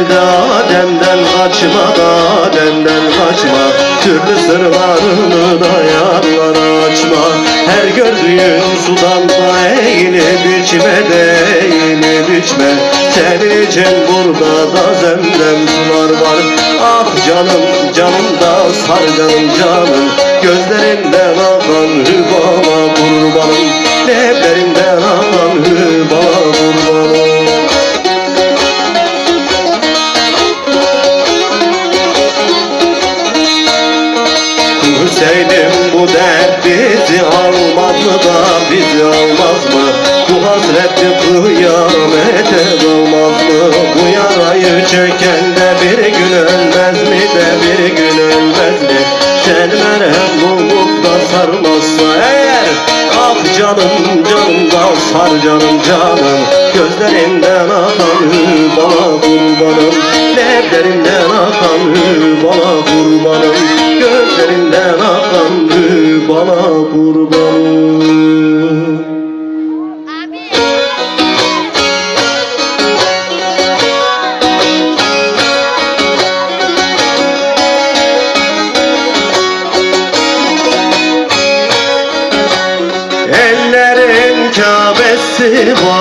Ademden kaçma Ademden kaçma. Türlü sırlarını da yarlar açma. Her gördüğün sudan da eğilip içme değilip içme Senin için burada da zemzem sular var. Ah canım canım da sar canım canım. Gözlerinden akan hübaba kurbanım. Leblerinden akan hübaba Hüseyin'im bu dert bizi almaz mı da bizi almaz mı? Bu hasretli kıyamete olmaz mı? Bu yarayı çeken de bir gün ölmez mi de bir gün ölmez mi? Sen merhem bulup da sarmazsa eğer Ah canım canım da sar canım canım Gözlerinden akan bana kurbanım. Leblerinden akan bana kurbanım. Gözlerinden akan bana kurbanım. Ellerin Kabe'si var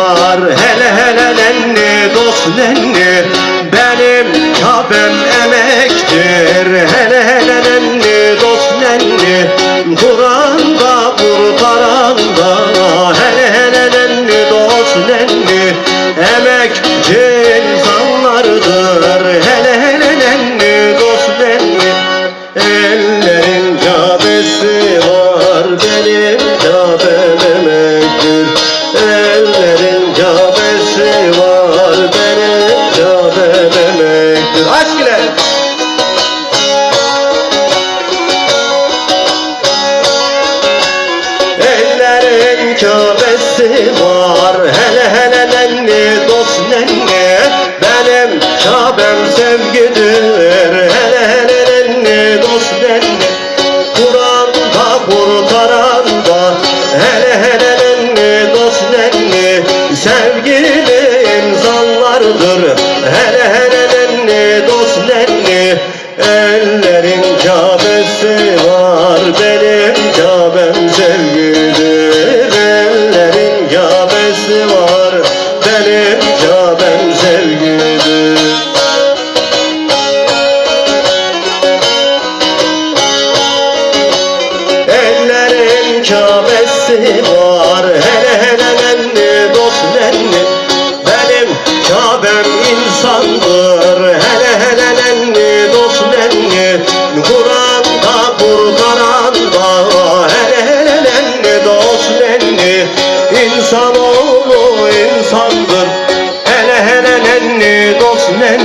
nenni Benim Kabe'm Kabe'si var? Hele hele nenni dost nenni. Benim Kabe'm sevgidir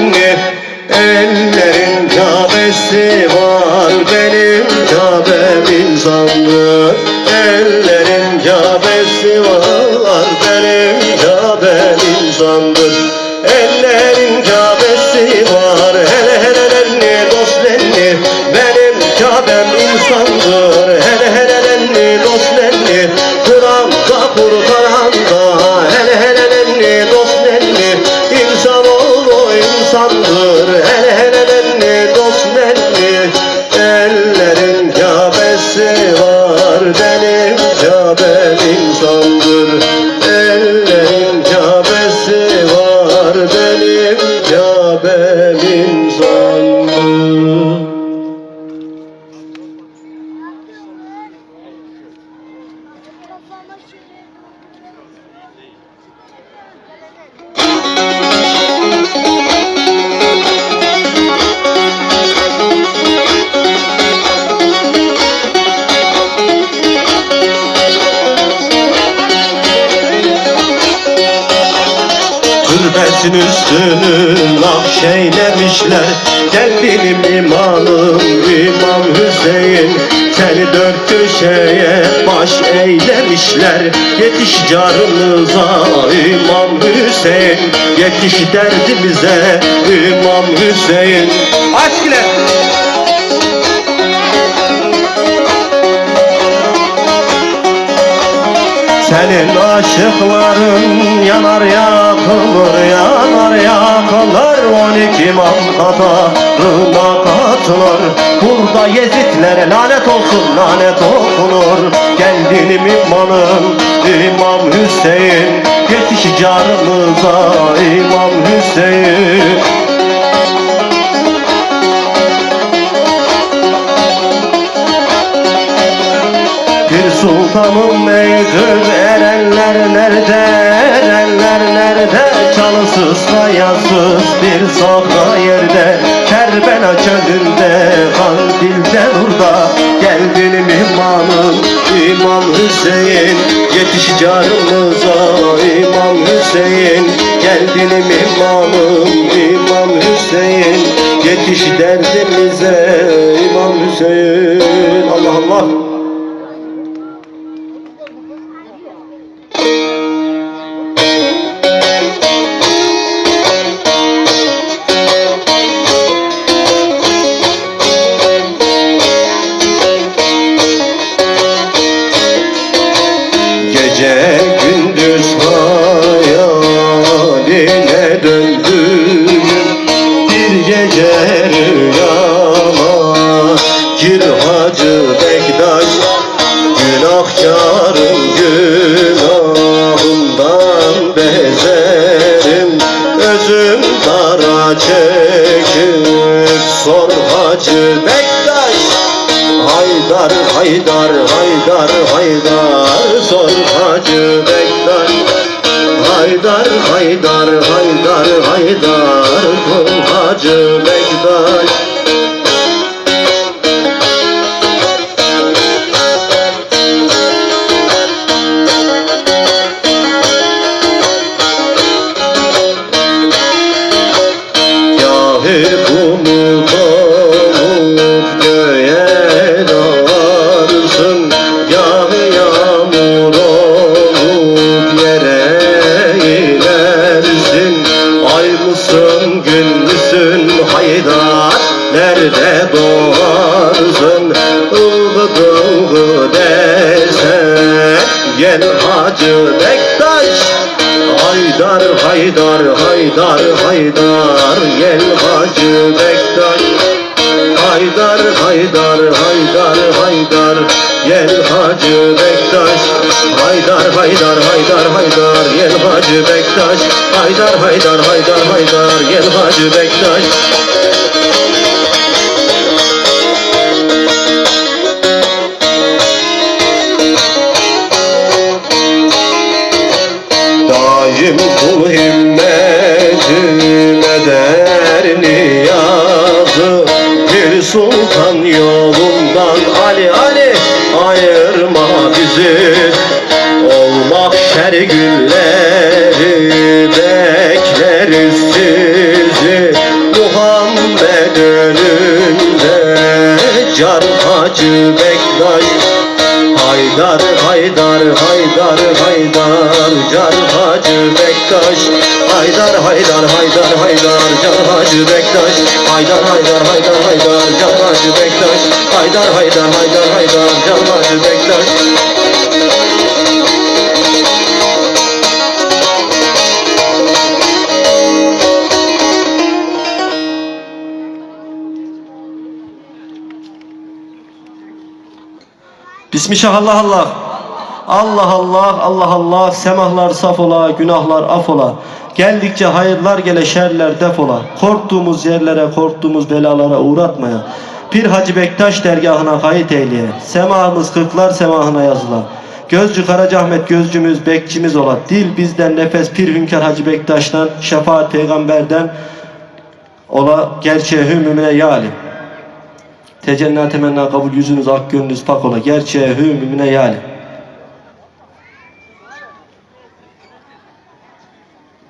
nenni Ellerin Kabe'si var benim Kabe'm insandır Ellerin Kabe'si var benim Kabe'm insandır Ellerin Kabe'si var hele hele nenni dost Benim Kabe'm Kafama şöyle Türbesin üstünü nakşeylemişler Gel benim imanım İmam Hüseyin. Seni dört köşeye baş eylemişler. Yetiş canımıza İmam Hüseyin. Yetiş derdimize İmam Hüseyin. Aşk ile Senin aşıkların yanar yakılır yanar yakılır. On iki imam kadarına katılır. Burada yezitlere lanet olsun lanet okunur. Geldiğini imanın İmam Hüseyin. Yetiş canımıza İmam Hüseyin Sultanım mevcut erenler nerede? Erenler nerede? Çalısız kayasız bir sahra yerde. Kerbela çölünde kandilde burada Geldin imanım İmam Hüseyin. Yetiş canımıza İmam Hüseyin. Geldin imanım İmam Hüseyin. Yetiş derdimize İmam Hüseyin. Allah Allah sor Hacı Bektaş. Haydar haydar haydar haydar Sor Hacı Bektaş. Haydar haydar haydar haydar Sor Hacı Gel Hacı Bektaş. Haydar haydar haydar haydar. Gel Hacı Bektaş. Haydar haydar haydar haydar. Gel Hacı Bektaş. Haydar haydar haydar haydar. Gel Hacı Bektaş. Haydar haydar haydar haydar. Gel Hacı Bektaş Önünde Car Hacı Bektaş Haydar haydar haydar haydar Car Hacı Bektaş Haydar haydar haydar haydar Car Hacı Bektaş Haydar haydar haydar haydar Car Hacı Bektaş Haydar haydar haydar haydar Car Hacı Bektaş Bismillah Allah Allah. Allah Allah Allah Allah semahlar saf ola günahlar af ola. Geldikçe hayırlar gele şerler defola. Korktuğumuz yerlere korktuğumuz belalara uğratmaya. Pir Hacı Bektaş dergahına kayıt eyleye. Semahımız kırklar semahına yazıla. Gözcü Karacaahmet gözcümüz bekçimiz ola. Dil bizden nefes Pir Hünkar Hacı Bektaş'tan şefaat peygamberden ola gerçeğe hümümüne yali. Tecenna temenna kabul yüzünüz ak gönlünüz pak ola. Gerçeğe hümümüne yali.